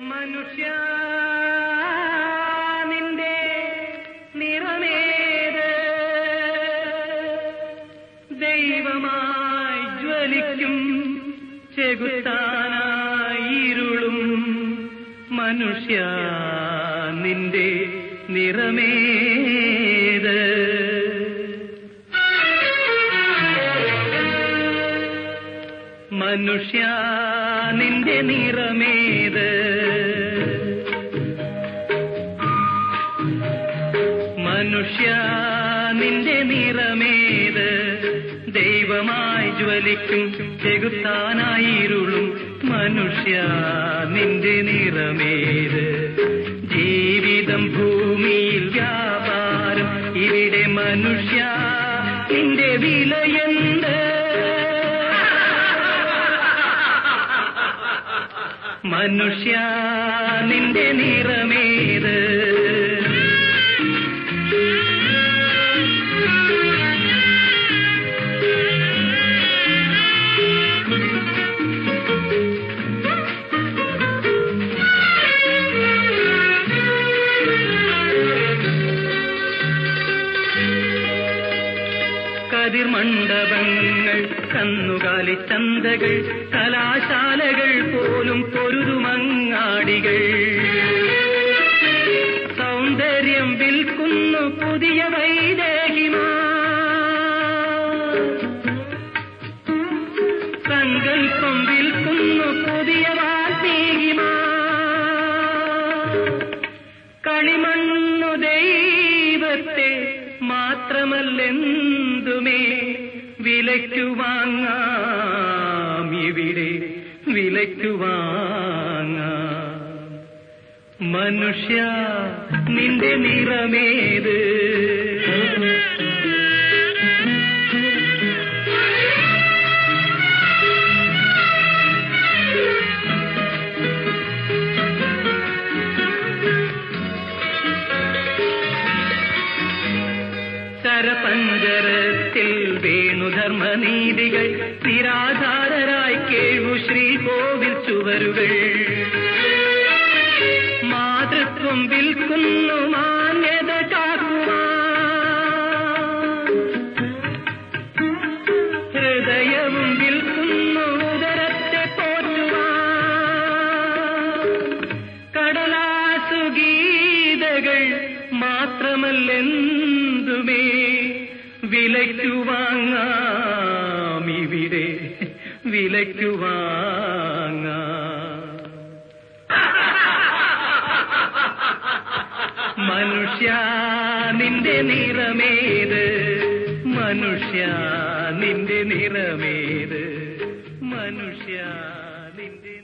മനുഷ്യ നിന്റെ നിറമേത്. ദൈവമായി ജ്വലിക്കും ചെകുത്താനായിരുളും മനുഷ്യ നിന്റെ നിറമേത്. മനുഷ്യ നിന്റെ നിറമേത്? മനുഷ്യ നിന്റെ നിറമേത്? ദൈവമായി ജ്വലിക്കും ചെകുത്താനായിരുളും. മനുഷ്യ നിന്റെ നിറമേത്? ജീവിതം ഭൂമിയിൽ വ്യാപാരം. ഇവിടെ മനുഷ്യ നിന്റെ വിലയെന്ത് മനുഷ്യ നിന്റെ നിറമേത്? കതിർമണ്ഡപങ്ങൾ കന്നുകാലി ചന്തകൾ കലാശാലകൾ പോലും വിൽക്കുന്നു പുതിയ വൈദേഹിമാ. സങ്കല്പം വിൽക്കുന്നു പുതിയ വാൽമീകിമാ കളിമണ്ണു ദൈവത്തെ മാത്രമല്ലെന്തുമേ വിലയ്ക്കു വാങ്ങാം ഇവിടെ വിലയ്ക്കു വാങ്ങാം. മനുഷ്യ നിന്റെ നിറമേത്? ശരപഞ്ചരത്തിൽ വേണുധർമ്മനീതികൾ നിരാധാരരായി കേൾവു ശ്രീകോവിൽ ചുവരുകൾ. മാതൃത്വം വിൽക്കുന്നു മാന്യത കാക്കുവാൻ ഹൃദയവും വിൽക്കുന്നു ഉദരത്തെ പോറ്റുവാ കടലാസു ഗീതകൾ മാത്രമല്ലെന്തുമേ വിലയ്ക്കു വാങ്ങാം ഇവിടെ. വിലയ്ക്കു വാങ്ങാം മനുഷ്യ നിന്റെ നിറമേത്? മനുഷ്യ നിന്റെ നിറമേത്? മനുഷ്യ നിന്റെ